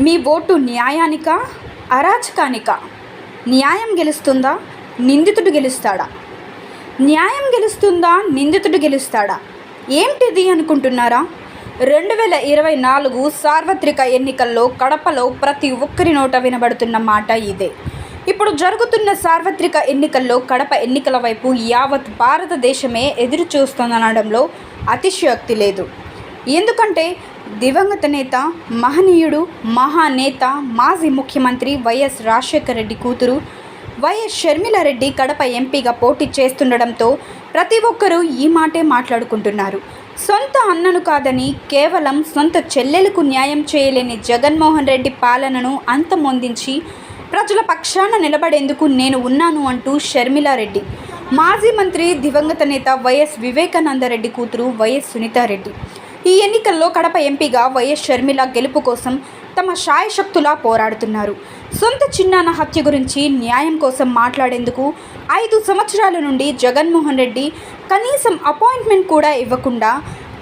మీ vote న్యాయానిక? అరాచకానిక? న్యాయం గెలుస్తుందా? నిందితుడు గెలుస్తాడా? న్యాయం గెలుస్తుందా? నిందితుడు గెలుస్తాడా? ఏంటిది అనుకుంటున్నారా? రెండు వేల ఇరవై నాలుగు సార్వత్రిక ఎన్నికల్లో కడపలో ప్రతి ఒక్కరి నోట వినబడుతున్న మాట ఇదే. ఇప్పుడు జరుగుతున్న సార్వత్రిక ఎన్నికల్లో కడప ఎన్నికల వైపు యావత్ భారతదేశమే ఎదురు చూస్తుందనడంలో అతిశయోక్తి లేదు. ఎందుకంటే దివంగత నేత మహనీయుడు మహానేత మాజీ ముఖ్యమంత్రి వైఎస్ రాజశేఖర రెడ్డి కూతురు వైఎస్ షర్మిలారెడ్డి కడప ఎంపీగా పోటీ చేస్తుండడంతో ప్రతి ఒక్కరూ ఈ మాటే మాట్లాడుకుంటున్నారు. సొంత అన్నను కాదని కేవలం సొంత చెల్లెలకు న్యాయం చేయలేని జగన్మోహన్ రెడ్డి పాలనను అంతమొందించి ప్రజల పక్షాన నిలబడేందుకు నేను ఉన్నాను అంటూ షర్మిలారెడ్డి మాజీ మంత్రి దివంగత నేత వైఎస్ వివేకానందరెడ్డి కూతురు వైఎస్ సునీతారెడ్డి. ఈ ఎన్నికల్లో కడప ఎంపీగా వైఎస్ షర్మిల గెలుపు కోసం తమ శాయశక్తులా పోరాడుతున్నారు. సొంత చిన్నాన్న హత్య గురించి న్యాయం కోసం మాట్లాడేందుకు ఐదు సంవత్సరాల నుండి జగన్మోహన్ రెడ్డి కనీసం అపాయింట్మెంట్ కూడా ఇవ్వకుండా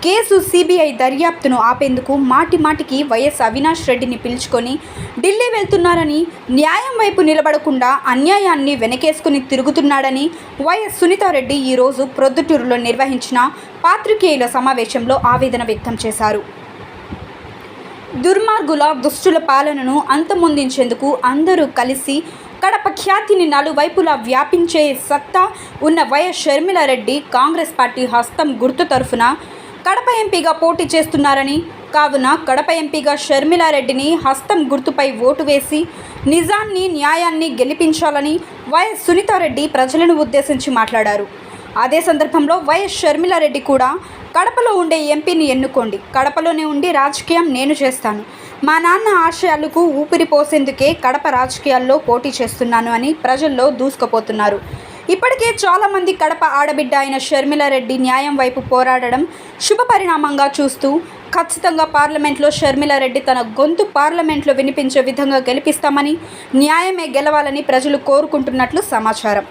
కేసు సిబిఐ దర్యాప్తును ఆపేందుకు మాటి మాటికి వైఎస్ అవినాష్ రెడ్డిని పిలుచుకొని ఢిల్లీ వెళ్తున్నారని న్యాయం వైపు నిలబడకుండా అన్యాయాన్ని వెనకేసుకుని తిరుగుతున్నాడని వైఎస్ సునీతారెడ్డి ఈరోజు ప్రొద్దుటూరులో నిర్వహించిన పాత్రికేయుల సమావేశంలో ఆవేదన వ్యక్తం చేశారు. దుర్మార్గుల దుష్టుల పాలనను అంతమొందించేందుకు అందరూ కలిసి కడప ఖ్యాతిని నలువైపులా వ్యాపించే సత్తా ఉన్న వైఎస్ షర్మిలారెడ్డి కాంగ్రెస్ పార్టీ హస్తం గుర్తు తరఫున కడప ఎంపీగా పోటీ చేస్తున్నారని కావున కడప ఎంపీగా షర్మిలారెడ్డిని హస్తం గుర్తుపై ఓటు వేసి నిజాన్ని న్యాయాన్ని గెలిపించాలని వైఎస్ సునీతారెడ్డి ప్రజలను ఉద్దేశించి మాట్లాడారు. అదే సందర్భంలో వైఎస్ షర్మిలారెడ్డి కూడా కడపలో ఉండే ఎంపీని ఎన్నుకోండి కడపలోనే ఉండి రాజకీయం నేను చేస్తాను. మా నాన్న ఆశయాలకు ఊపిరి పోసేందుకే కడప రాజకీయాల్లో పోటీ చేస్తున్నాను అని ప్రజల్లో దూసుకుపోతున్నారు. ఇప్పటికే చాలామంది కడప ఆడబిడ్డ అయిన షర్మిలారెడ్డి న్యాయం వైపు పోరాడడం శుభపరిణామంగా చూస్తూ ఖచ్చితంగా పార్లమెంట్లో షర్మిలారెడ్డి తన గొంతు పార్లమెంట్లో వినిపించే విధంగా గెలిపిస్తామని న్యాయమే గెలవాలని ప్రజలు కోరుకుంటున్నట్లు సమాచారం.